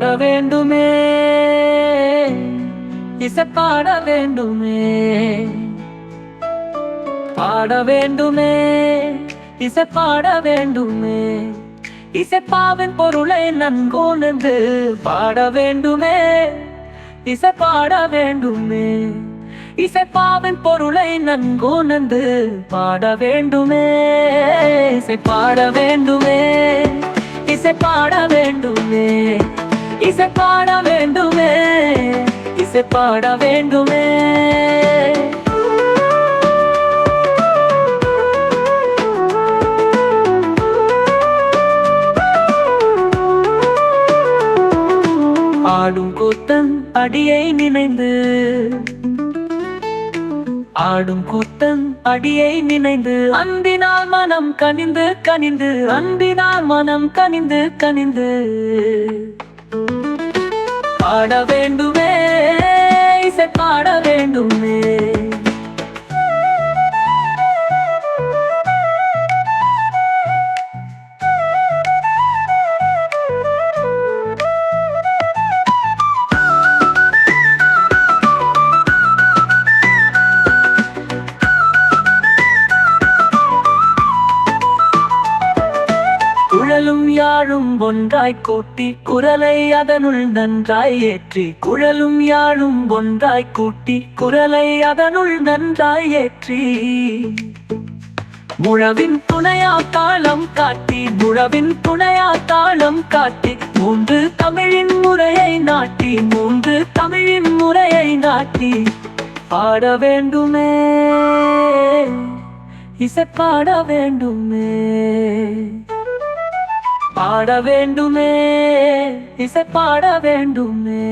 பாட வேண்டுமே. இசை பாட வேண்டுமே. பாட வேண்டுமே. இசை பாட வேண்டுமே. இசைப்பாவின் பொருளை நன்கோணந்து பாட வேண்டுமே. இசை பாட வேண்டுமே. இசைப்பாவின் பொருளை நன்கோணந்து பாட வேண்டுமே. இசை பாட வேண்டுமே. இசை பாட வேண்டுமே. இசை பாட வேண்டுமே இசை பாட வேண்டுமே. ஆடும் கூத்தன் அடியை நினைந்து ஆடும் கூத்தன் அடியை நினைந்து அன்பினால் மனம் கனிந்து கனிந்து அன்பினால் மனம் கனிந்து கனிந்து. பாட வேண்டுமே இசை பாட வேண்டுமே. குழலும் யாழும் ஒன்றாய் கூட்டி குரலை அதனுள் நன்றாய் ஏற்றி. குழலும் யாழும் ஒன்றாய் கூட்டி குரலை அதனுள் நன்றாய் ஏற்றி. முழவின் துணையா தாளம் காட்டி முழவின் துணையா தாளம் காட்டி மூன்று தமிழின் முறையை நாட்டி மூன்று தமிழின் முறையை நாட்டி. பாட வேண்டுமே இசை பாட வேண்டுமே. பாட வேண்டுமே இசை பாட வேண்டுமே.